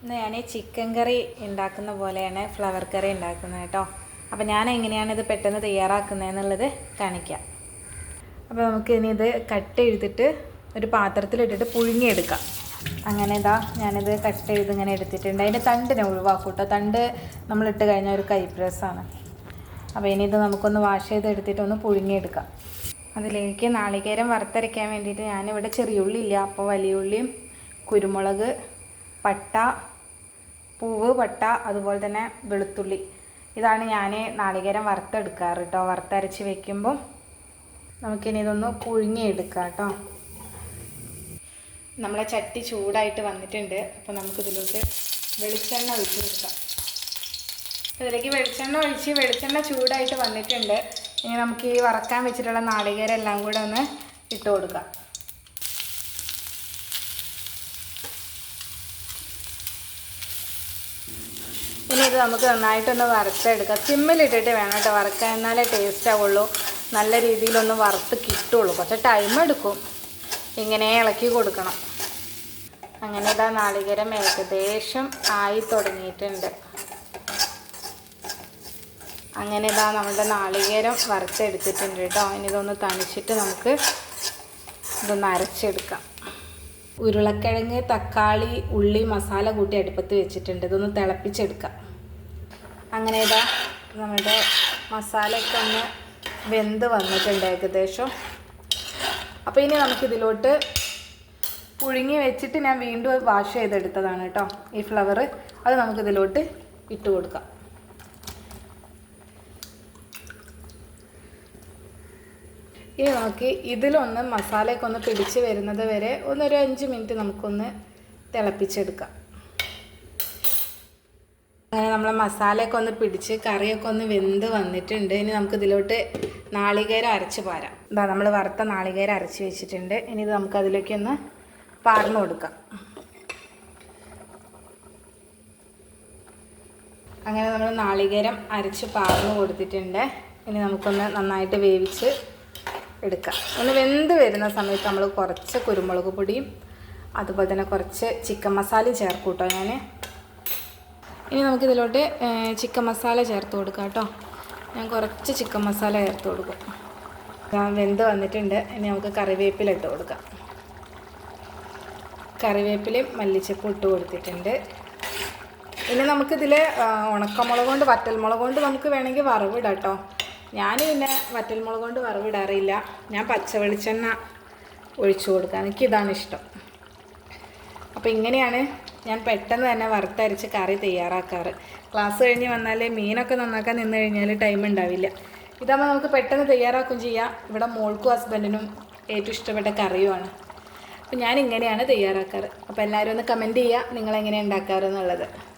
ഇന്ന് ഞാൻ ചിക്കൻ കറി ഉണ്ടാക്കുന്ന പോലെയാണ് ഫ്ലവർ കറി ഉണ്ടാക്കുന്നത് കേട്ടോ. അപ്പോൾ ഞാൻ എങ്ങനെയാണ് ഇത് പെട്ടെന്ന് തയ്യാറാക്കുന്നതെന്നുള്ളത് കാണിക്കാം. അപ്പോൾ നമുക്ക് ഇനി ഇത് കട്ട് ചെയ്തിട്ട് ഒരു പാത്രത്തിലിട്ടിട്ട് പുഴുങ്ങിയെടുക്കാം. അങ്ങനെ ഇതാ ഞാനിത് കട്ട് ചെയ്ത് ഇങ്ങനെ എടുത്തിട്ടുണ്ട്. അതിന്റെ തണ്ടിനെ ഒഴിവാക്കും കേട്ടോ തണ്ട് നമ്മളിട്ട് കഴിഞ്ഞാൽ ഒരു കൈപ്രസ്സാണ്. അപ്പോൾ ഇനി ഇത് നമുക്കൊന്ന് വാഷ് ചെയ്ത് എടുത്തിട്ട് ഒന്ന് പുഴുങ്ങിയെടുക്കാം. അതിലേക്ക് നാളികേരം വറുത്തരയ്ക്കാൻ വേണ്ടിയിട്ട് ഞാനിവിടെ ചെറിയുള്ളി ഇല്ല അപ്പോൾ വലിയ ഉള്ളിയും കുരുമുളക് പട്ട പൂവ് പട്ട അതുപോലെ തന്നെ വെളുത്തുള്ളി. ഇതാണ് ഞാൻ നാളികേരം വറുത്തെടുക്കാറ് കേട്ടോ വറുത്തരച്ച് വെക്കുമ്പോൾ നമുക്കിനി ഇതൊന്ന് പുഴുങ്ങിയെടുക്കാം കേട്ടോ നമ്മളെ ചട്ടി ചൂടായിട്ട് വന്നിട്ടുണ്ട്. അപ്പോൾ നമുക്കിതിലോട്ട് വെളിച്ചെണ്ണ ഒഴിച്ച് കൊടുക്കാം. ഇതിലേക്ക് വെളിച്ചെണ്ണ ഒഴിച്ച് വെളിച്ചെണ്ണ ചൂടായിട്ട് വന്നിട്ടുണ്ട്. ഇനി നമുക്ക് ഈ വറക്കാൻ വെച്ചിട്ടുള്ള നാളികേരം എല്ലാം കൂടെ ഒന്ന് ഇട്ട് കൊടുക്കാം. ഇനി ഇത് നമുക്ക് നന്നായിട്ടൊന്ന് വറുത്തെടുക്കാം. സിമ്മിലിട്ടിട്ട് വേണം കേട്ടോ വറുക്കാൻ. എന്നാലേ ടേസ്റ്റ് ആവുള്ളൂ. നല്ല രീതിയിലൊന്ന് വറുത്ത് കിട്ടുള്ളൂ. കുറച്ച് ടൈം എടുക്കും. ഇങ്ങനെ ഇളക്കി കൊടുക്കണം. അങ്ങനെ ഇതാ നാളികേരം ഏകദേശം ആയി തുടങ്ങിയിട്ടുണ്ട്. അങ്ങനെ ഇതാ നമ്മുടെ നാളികേരം വറുത്തെടുത്തിട്ടുണ്ട് കേട്ടോ. ഇനി ഇതൊന്ന് തണിച്ചിട്ട് നമുക്ക് ഇതൊന്ന് അരച്ചെടുക്കാം. ഉരുളക്കിഴങ്ങ് തക്കാളി ഉള്ളി മസാല കൂട്ടി അടുപ്പത്ത് വെച്ചിട്ടുണ്ട്. ഇതൊന്ന് തിളപ്പിച്ചെടുക്കാം. അങ്ങനെ ഇതാ നമ്മുടെ മസാലയൊക്കെ ഒന്ന് വെന്ത് വന്നിട്ടുണ്ട് ഏകദേശം. അപ്പോൾ ഇനി നമുക്കിതിലോട്ട് പുഴുങ്ങി വെച്ചിട്ട് ഞാൻ വീണ്ടും വാഷ് ചെയ്തെടുത്തതാണ് കേട്ടോ ഈ ഫ്ലവർ അത് നമുക്കിതിലോട്ട് ഇട്ട് കൊടുക്കാം. ഇനി നമുക്ക് ഇതിലൊന്ന് മസാലയൊക്കെ ഒന്ന് പിടിച്ച് വരുന്നത് വരെ ഒന്നൊരു അഞ്ച് മിനിറ്റ് നമുക്കൊന്ന് തിളപ്പിച്ചെടുക്കാം. അങ്ങനെ നമ്മളെ മസാലയൊക്കെ ഒന്ന് പിടിച്ച് കറിയൊക്കെ ഒന്ന് വെന്ത് വന്നിട്ടുണ്ട്. ഇനി നമുക്ക് ഇതിലോട്ട് നാളികേരം അരച്ച് പാരാം. ഇതാ നമ്മൾ വറുത്ത നാളികേരം അരച്ച് വെച്ചിട്ടുണ്ട്. ഇനി ഇത് നമുക്ക് അതിലേക്ക് ഒന്ന് പാർന്നു കൊടുക്കാം. അങ്ങനെ നമ്മൾ നാളികേരം അരച്ച് പാർന്നു കൊടുത്തിട്ടുണ്ട്. ഇനി നമുക്കൊന്ന് നന്നായിട്ട് വേവിച്ച് എടുക്കാം. ഒന്ന് വെന്ത് വരുന്ന സമയത്ത് നമ്മൾ കുറച്ച് കുരുമുളക് പൊടിയും അതുപോലെ തന്നെ കുറച്ച് ചിക്കൻ മസാലയും ചേർക്കും കേട്ടോ ഞാൻ ഇനി നമുക്കിതിലോട്ട് ചിക്കൻ മസാല ചേർത്ത് കൊടുക്കാം കേട്ടോ ഞാൻ കുറച്ച് ചിക്കൻ മസാല ചേർത്ത് കൊടുക്കും. ഞാൻ വെന്ത് വന്നിട്ടുണ്ട്. ഇനി നമുക്ക് കറിവേപ്പില ഇട്ട് കൊടുക്കാം. കറിവേപ്പിലയും മല്ലിച്ചപ്പും ഇട്ട് കൊടുത്തിട്ടുണ്ട്. ഇനി നമുക്കിതിൽ ഉണക്കമുളക് കൊണ്ട് വറ്റൽമുളക് കൊണ്ട് നമുക്ക് വേണമെങ്കിൽ വറവിടാം കേട്ടോ ഞാൻ പിന്നെ വറ്റൽമുളക് കൊണ്ട് വറവിടാറില്ല. ഞാൻ പച്ച വെളിച്ചെണ്ണ ഒഴിച്ചു കൊടുക്കാം എനിക്കിതാണ് ഇഷ്ടം. അപ്പോൾ ഇങ്ങനെയാണ് ഞാൻ പെട്ടെന്ന് തന്നെ വറുത്തരച്ച് കറി തയ്യാറാക്കാറ്. ക്ലാസ് കഴിഞ്ഞ് വന്നാൽ മീനൊക്കെ നന്നാക്കാൻ നിന്ന് കഴിഞ്ഞാൽ ടൈം ഉണ്ടാവില്ല. ഇതാകുമ്പോൾ നമുക്ക് പെട്ടെന്ന് തയ്യാറാക്കുകയും ചെയ്യാം. ഇവിടെ മോൾക്കും ഹസ്ബൻഡിനും ഏറ്റവും ഇഷ്ടപ്പെട്ട കറിയുമാണ്. അപ്പോൾ ഞാൻ ഇങ്ങനെയാണ് തയ്യാറാക്കാറ്. അപ്പോൾ എല്ലാവരും ഒന്ന് കമന്റ് ചെയ്യുക നിങ്ങളെങ്ങനെ ഉണ്ടാക്കാറ് എന്നുള്ളത്.